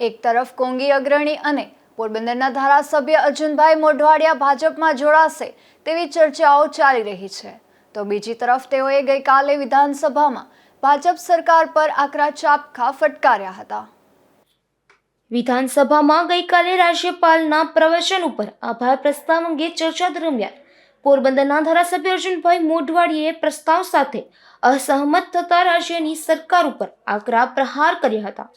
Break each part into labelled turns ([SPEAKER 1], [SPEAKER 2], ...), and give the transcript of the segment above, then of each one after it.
[SPEAKER 1] એક તરફ કોંગી અગ્રણી અને પોરબંદરના ધારાસભ્ય અર્જુનભાઈ મોઢવાડિયા ભાજપમાં જોડાશે તેવી ચર્ચાઓ ચાલી રહી છે. તો બીજી તરફ તેઓએ ગઈકાલે વિધાનસભામાં ભાજપ સરકાર પર આકરા ચાપખા ફટકાર્યા હતા.
[SPEAKER 2] વિધાનસભામાં ગઈકાલે રાજ્યપાલના પ્રવચન ઉપર આભાર પ્રસ્તાવ અંગે ચર્ચા દરમિયાન પોરબંદરના ધારાસભ્ય અર્જુનભાઈ મોઢવાડીએ પ્રસ્તાવ સાથે અસહમત થતા રાજ્યની સરકાર ઉપર આકરા પ્રહાર કર્યા હતા.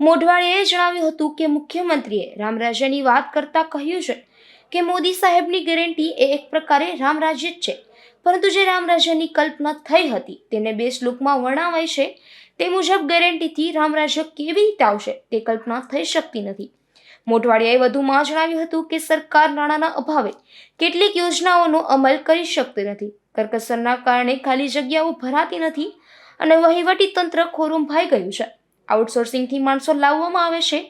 [SPEAKER 2] મોઢવાડીએ જણાવ્યું હતું કે મુખ્યમંત્રીએ રામરાજ્યની વાત કરતા કહ્યું છે કે મોદી સાહેબની ગેરંટી એ એક પ્રકારે રામરાજ્ય જ છે. પરંતુ જે રામરાજ્યની કલ્પના થઈ હતી તેને બે શ્લોકમાં વર્ણવાય છે તે મુજબ ગેરંટીથી રામરાજ્ય કેવી રીતે આવશે તે કલ્પના થઈ શકતી નથી. મોઢવાડિયાએ વધુમાં જણાવ્યું હતું કે સરકાર નાણાંના અભાવે કેટલીક યોજનાઓનો અમલ કરી શકતી નથી. કરકસરના કારણે ખાલી જગ્યાઓ ભરાતી નથી અને વહીવટી તંત્ર ખોરુંભાઈ ગયું છે. આઉટસોર્સિંગથી માણસો લાવવામાં આવે છે.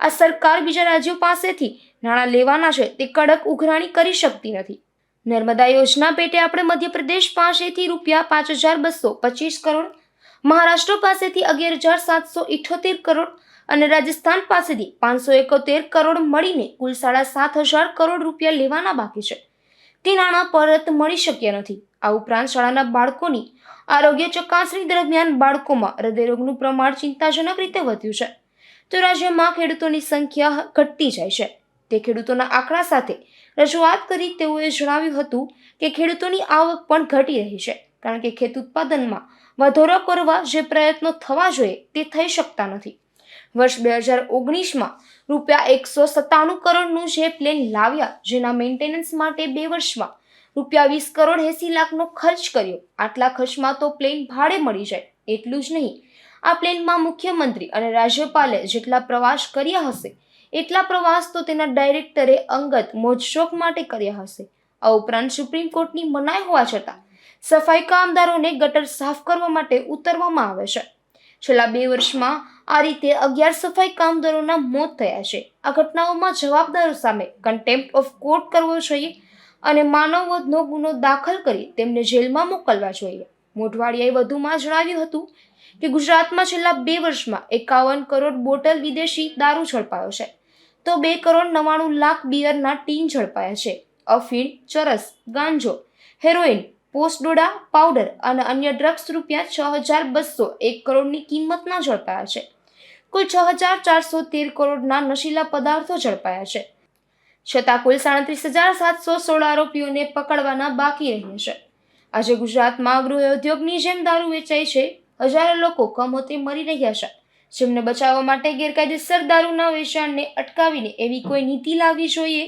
[SPEAKER 2] આ સરકાર બીજા રાજ્યો પાસેથી નાણાં લેવાના છે તે કડક ઉઘરાણી કરી શકતી નથી. નર્મદા યોજના પેટે આપણે મધ્યપ્રદેશ પાસેથી રૂપિયા પાંચ હજાર બસો પચીસ કરોડ, મહારાષ્ટ્ર પાસેથી અગિયાર હજાર સાતસો ઇઠોતેર કરોડ અને રાજસ્થાન પાસેથી પાંચસો એકોતેર કરોડ મળીને કુલ સાડા સાત હજાર કરોડ રૂપિયા લેવાના બાકી છે. તે નાણાં પરત મળી શક્યા નથી. આ ઉપરાંત શાળાના બાળકોની આરોગ્ય ચકાસણી દરમિયાન બાળકોમાં હૃદયરોગનું પ્રમાણ ચિંતાજનક રીતે વધ્યું છે. તો રાજ્યમાં ખેડૂતોની સંખ્યા ઘટતી જાય છે. તે ખેડૂતોના આંકડા સાથે રજૂઆત કરી તેઓએ જણાવ્યું હતું કે ખેડૂતોની આવક પણ ઘટી રહી છે, કારણ કે ખેત ઉત્પાદનમાં વધારો કરવા જે પ્રયત્નો થવા જોઈએ તે થઈ શકતા નથી. વર્ષ બે હજાર ઓગણીસમાં રૂપિયા એકસો સત્તાણું કરોડનું જે પ્લેન લાવ્યા, જેના મેન્ટેનન્સ માટે બે વર્ષમાં રૂપિયા વીસ કરોડ એસી લાખનો ખર્ચ કર્યો. આટલા ખર્ચમાં તો પ્લેન ભાડે મળી જાય. એટલું જ નહીં. આ પ્લેનમાં મુખ્યમંત્રી અને રાજ્યપાલે જેટલા પ્રવાસ કર્યા હશે, એટલા પ્રવાસ તો તેના ડાયરેક્ટરે અંગત મોજશોખ માટે કર્યા હશે. આ ઉપરાંત સુપ્રીમ કોર્ટની મનાઈ હોવા છતાં સફાઈ કામદારોને ગટર સાફ કરવા માટે ઉતરવામાં આવે છે. છેલ્લા બે વર્ષમાં આ રીતે અગિયાર સફાઈ કામદારોના મોત થયા છે. આ ઘટનાઓમાં જવાબદારો સામે કન્ટેમ્પ્ટ ઓફ કોર્ટ કરવો જોઈએ અને માનવવધનો ગુનો દાખલ કરી તેમને જેલમાં મોકલવા જોઈએ. મોઢવાડિયાએ વધુમાં જણાવ્યું હતું કે ગુજરાતમાં છેલ્લા બે વર્ષમાં એકાવન કરોડ બોટલ વિદેશી દારૂ ઝડપાયો છે. તો બે કરોડ નવ્વાણું લાખ બિયરના ટીન ઝડપાયા છે. અફીણ, ચરસ, ગાંજો હેરોઇન પોસ્ટડોડા પાવડર અને અન્ય ડ્રગ્સ રૂપિયા છ હજાર બસો એક કરોડની કિંમતના ઝડપાયા છે. કુલ છ હજાર ચારસો તેર કરોડના નશીલા પદાર્થો ઝડપાયા છે. છતાં કુલ સાડત્રીસ હજાર સાતસો સોળ આરોપીઓને પકડવાના બાકી રહ્યા છે. આજે ગુજરાતમાં ગૃહ ઉદ્યોગની જેમ દારૂ વેચાય છે, હજારો લોકો કમોતે મરી રહ્યા છે. જેમને બચાવવા માટે ગેરકાયદેસર દારૂના વેચાણને અટકાવીને એવી કોઈ નીતિ લાવવી જોઈએ?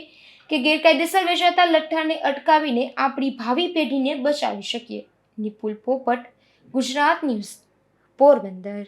[SPEAKER 2] કે ગેરકાયદેસર વેચાતા લઠ્ઠાને અટકાવીને આપણી ભાવિ પેઢીને બચાવી શકીએ. નિપુલ પોપટ, ગુજરાત ન્યૂઝ, પોરબંદર.